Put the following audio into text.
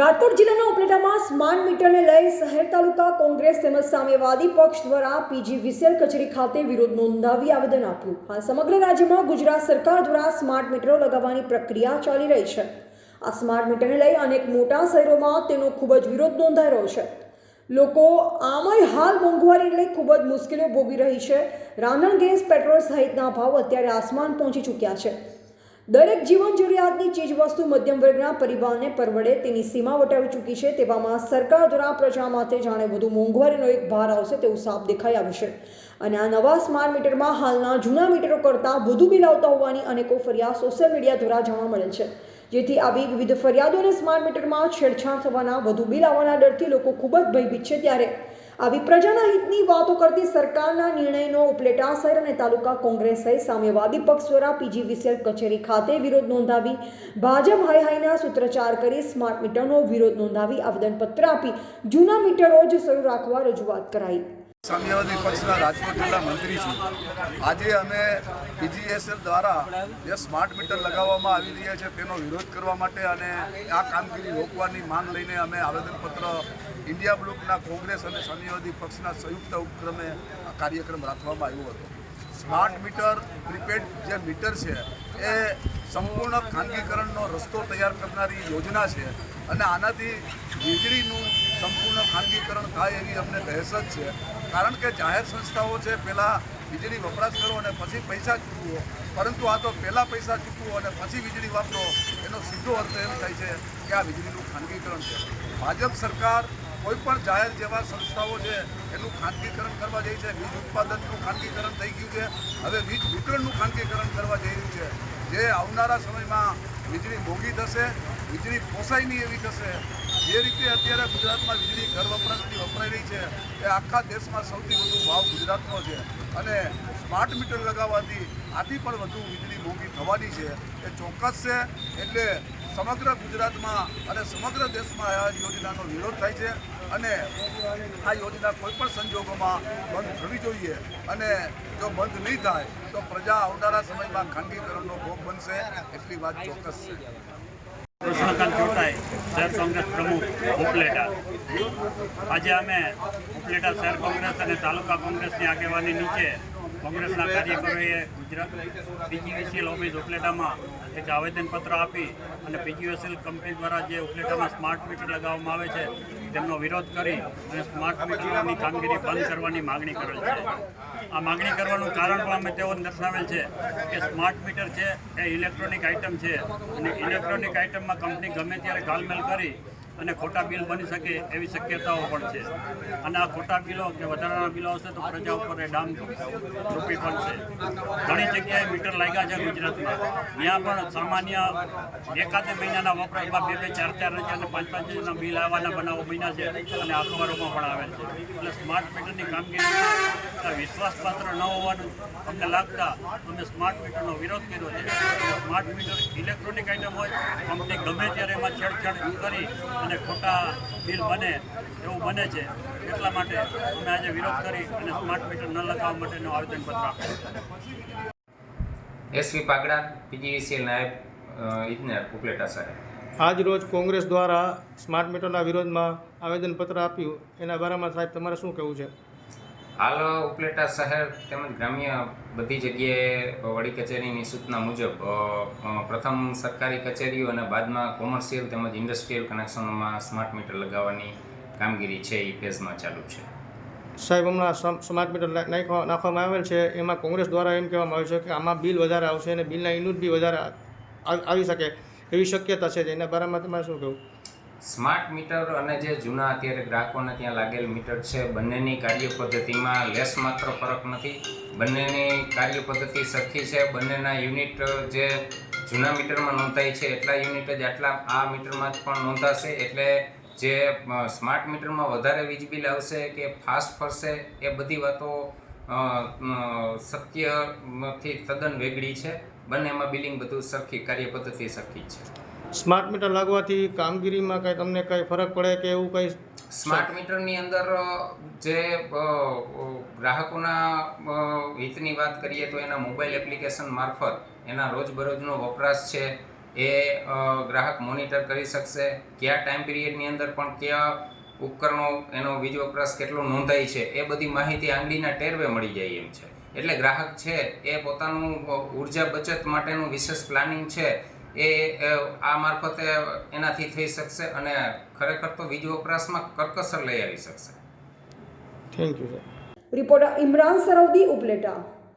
રાજકોટ જિલ્લાના ઉપલેટામાં સ્માર્ટ મીટરને લઈ શહેર તાલુકા કોંગ્રેસ તેમજ સામ્યવાદી પક્ષ દ્વારા પીજી વિસેલ કચેરી ખાતે વિરોધ નોંધાવી આવેદન આપ્યું. હાલ સમગ્ર રાજ્યમાં ગુજરાત સરકાર દ્વારા સ્માર્ટ મીટરો લગાવવાની પ્રક્રિયા ચાલી રહી છે. આ સ્માર્ટ મીટરને લઈ અનેક મોટા શહેરોમાં તેનો ખૂબ જ વિરોધ નોંધાઈ રહ્યો છે. લોકો આમય હાલ મોંઘવારી લઈ ખૂબ જ મુશ્કેલીઓ ભોગવી રહી છે. રાંધણ ગેસ પેટ્રોલ સહિતના ભાવ અત્યારે આસમાન પહોંચી ચૂક્યા છે. દરેક જીવન જરૂરિયાતની ચીજવસ્તુ મધ્યમ વર્ગના પરિવારને પરવડે, તેની સીમા વટાવી ચૂકી છે. તેવામાં સરકાર દ્વારા પ્રજા માટે જાણે વધુ મોંઘવારીનો એક ભાર આવશે તેવું સાફ દેખાઈ આવ્યું છે. અને આ નવા સ્માર્ટ મીટરમાં હાલના જૂના મીટરો કરતાં વધુ બિલ આવતા હોવાની અનેકો ફરિયાદ સોશિયલ મીડિયા દ્વારા જાણવા મળેલ છે. જેથી આવી વિવિધ ફરિયાદો અને સ્માર્ટ મીટરમાં છેડછાડ થવાના વધુ બિલ આવવાના ડરથી લોકો ખૂબ જ ભયભીત છે ત્યારે આવી પ્રજાના હિતની વાતો કરતી સરકારના નિર્ણયનો ઉપલેટા શહેર અને તાલુકા કોંગ્રેસ સામ્યવાદી પક્ષ દ્વારા પીજીવીસીએલ કચેરી ખાતે વિરોધ નોંધાવી, ભાજપ હાઈ હાઈના સૂત્રચાર કરી સ્માર્ટ મીટરનો વિરોધ નોંધાવી આવેદનપત્ર આપી, જૂના મીટરો જ શરૂ રાખવા રજૂઆત કરાઈ. સામ્યવાદી પક્ષના રાજકોટ જિલ્લા મંત્રી છું. આજે અમે પીજીએસએલ દ્વારા જે સ્માર્ટ મીટર લગાવવામાં આવી રહ્યા છે તેનો વિરોધ કરવા માટે અને આ કામગીરી રોકવાની માંગ લઈને અમે આવેદનપત્ર ઇન્ડિયા બ્લોકના કોંગ્રેસ અને સમાજવાદી પક્ષના સંયુક્ત ઉપક્રમે આ કાર્યક્રમ રાખવામાં આવ્યો હતો. સ્માર્ટ મીટર, પ્રીપેડ જે મીટર છે, એ સંપૂર્ણ ખાનગીકરણનો રસ્તો તૈયાર કરનારી યોજના છે અને આનાથી વીજળીનું સંપૂર્ણ ખાનગીકરણ થાય એવી અમને દહેશત છે. કારણ કે જાહેર સંસ્થાઓ છે, પહેલાં વીજળી વપરાશ કરો અને પછી પૈસા ચૂકવો. પરંતુ આ તો પહેલાં પૈસા ચૂકવો અને પછી વીજળી વાપરો, એનો સીધો અર્થ એમ થાય છે કે આ વીજળીનું ખાનગીકરણ છે. ભાજપ સરકાર કોઈ પણ જાહેર જેવા સંસ્થાઓ છે, એનું ખાનગીકરણ કરવા જઈ છે, વીજ ઉત્પાદનનું ખાનગીકરણ થઈ ગયું છે. હવે વીજ વિતરણનું ખાનગીકરણ કરવા જઈ રહ્યું છે. જે આવનારા સમયમાં વીજળી મોંઘી થશે, વીજળી પોસાય નહીં એવી થશે. જે રીતે અત્યારે ગુજરાતમાં વીજળી ઘર વપરાશની વપરાઈ રહી છે, એ આખા દેશમાં સૌથી વધુ ભાવ ગુજરાતનો છે. અને સ્માર્ટ મીટર લગાવવાથી આથી પણ વધુ વીજળી મોંઘી થવાની છે. એ ચોક્કસ છે. એટલે સમગ્ર ગુજરાતમાં અને સમગ્ર દેશમાં આ યોજનાનો વિરોધ થાય છે અને આ યોજના કોઈપણ સંજોગોમાં બંધ થવી જોઈએ. અને જો બંધ નહીં થાય, તો પ્રજા આવનારા સમયમાં ખાનગીકરણનો ભોગ બનશે એટલી વાત ચોક્કસ છે. કૃષ્ણકાંત ચોટાઈ શહેર કોંગ્રેસ પ્રમુખ ઉપલેટા. આજે અમે ઉપલેટા શહેર કોંગ્રેસ અને તાલુકા કોંગ્રેસની આગેવાની નીચે કોંગ્રેસના કાર્યકરોએ ગુજરાત પીજીવીસીએલ ઓફિસ ઉપલેટામાં એક આવેદનપત્ર આપી અને પીજીવીસીએલ કંપની દ્વારા જે ઉપલેટામાં સ્માર્ટ મીટર લગાવવામાં આવે છે, તેમનો વિરોધ કરી અને સ્માર્ટ મીટરની કામગીરી બંધ કરવાની માગણી કરેલ છે. આ માગણી કરવાનું કારણ પણ અમે તેઓ દર્શાવેલ છે કે સ્માર્ટ મીટર છે, એ ઇલેક્ટ્રોનિક આઇટમ છે અને ઇલેક્ટ્રોનિક આઇટમમાં કંપની ગમે ત્યારે ગાલમેલ કરી અને ખોટા બિલ બની શકે એવી શક્યતાઓ પણ છે. અને આ ખોટા બિલો કે વધારાના બિલો હશે તો પ્રજા ઉપર એ ડામ રૂપી છે. ઘણી જગ્યાએ મીટર લાગ્યા છે ગુજરાતમાં. ત્યાં પણ સામાન્ય એકાદ મહિનાના વપરાશમાં બે બે ચાર ચાર હજાર અને પાંચ પાંચ હજારના બિલ આવવાના બનાવો બન્યા છે અને અખબારોમાં પણ આવેલ છે. એટલે સ્માર્ટ મીટરની કામગીરી વિશ્વાસપાત્ર ન હોવાનું અમને લાગતા અમે સ્માર્ટ મીટરનો વિરોધ કર્યો છે. સ્માર્ટ મીટર ઇલેક્ટ્રોનિક આઇટમ હોય કંપની ગમે ત્યારે એમાં છેડછાડ કરી અને ખોટા બિલ બને એવું બને છે એટલા માટે અમે આજે વિરોધ કરી અને સ્માર્ટ મીટર ન લગાવવા માટેનું આવેદનપત્ર આપ્યું. એસવી પાગડા પીજીવીસીએલ નાયબ ઇજનેર ઉપલેટા સાહેબ. આજ રોજ કોંગ્રેસ દ્વારા સ્માર્ટ મીટરના વિરોધમાં આવેદનપત્ર આપ્યું. એના બારામાં સાહેબ તમારે શું કહેવું છે? હાલ ઉપલેટા શહેર તેમજ ગ્રામ્ય બધી જગ્યાએ વડી કચેરીની સૂચના મુજબ પ્રથમ સરકારી કચેરીઓ અને બાદમાં કોમર્શિયલ તેમજ ઇન્ડસ્ટ્રીયલ કનેક્શનોમાં સ્માર્ટ મીટર લગાવવાની કામગીરી છે એ ફેઝમાં ચાલુ છે. સાહેબ, હમણાં સ્માર્ટ મીટર નાખવા, નાખવામાં આવેલ છે. એમાં કોંગ્રેસ દ્વારા એમ કહેવામાં આવ્યું છે કે આમાં બિલ વધારે આવશે અને બિલના યુનિટ બી વધારે આવી શકે એવી શક્યતા છે. એના બારામાં તમારે શું કહેવું? સ્માર્ટ મીટર અને જે જૂના અત્યારે ગ્રાહકોને ત્યાં લાગેલ મીટર છે, બંનેની કાર્ય પદ્ધતિમાં લેસ માત્ર ફરક નથી. બંનેની કાર્ય પદ્ધતિ સરખી છે. બંનેના યુનિટ જે જૂના મીટરમાં નોંધાય છે, એટલા યુનિટ જ આટલા આ મીટરમાં પણ નોંધાશે. એટલે જે સ્માર્ટ મીટરમાં વધારે વીજ બિલ આવશે કે ફાસ્ટ ફરશે, એ બધી વાતો શક્યથી તદ્દન વેગળી છે. બંનેમાં બિલિંગ બધું સરખી કાર્ય પદ્ધતિ સરખી છે. સ્માર્ટ મીટર લાગવાથી કામગીરીમાં કાંઈ તમને કંઈ ફરક પડે કે એવું કંઈ સ્માર્ટ મીટરની અંદર જે ગ્રાહકોના હિતની વાત કરીએ તો એના મોબાઈલ એપ્લિકેશન મારફત એના રોજબરોજનો વપરાશ છે. એ ગ્રાહક મોનિટર કરી શકશે. કયા ટાઈમ પિરિયડની અંદર પણ કયા ઉપકરણો એનો વીજ વપરાશ કેટલો નોંધાય છે, એ બધી માહિતી આંગળીના ટેરવે મળી જાય એમ છે. એટલે ગ્રાહક છે, એ પોતાનું ઊર્જા બચત માટેનું વિશેષ પ્લાનિંગ છે. એ આ મારફતે એનાથી થઈ શકશે અને ખરેખર તો વીજ વપરાશમાં કરકસર લઈ આવી શકશે. Thank you sir reporter Imran Sarvadi Upleta.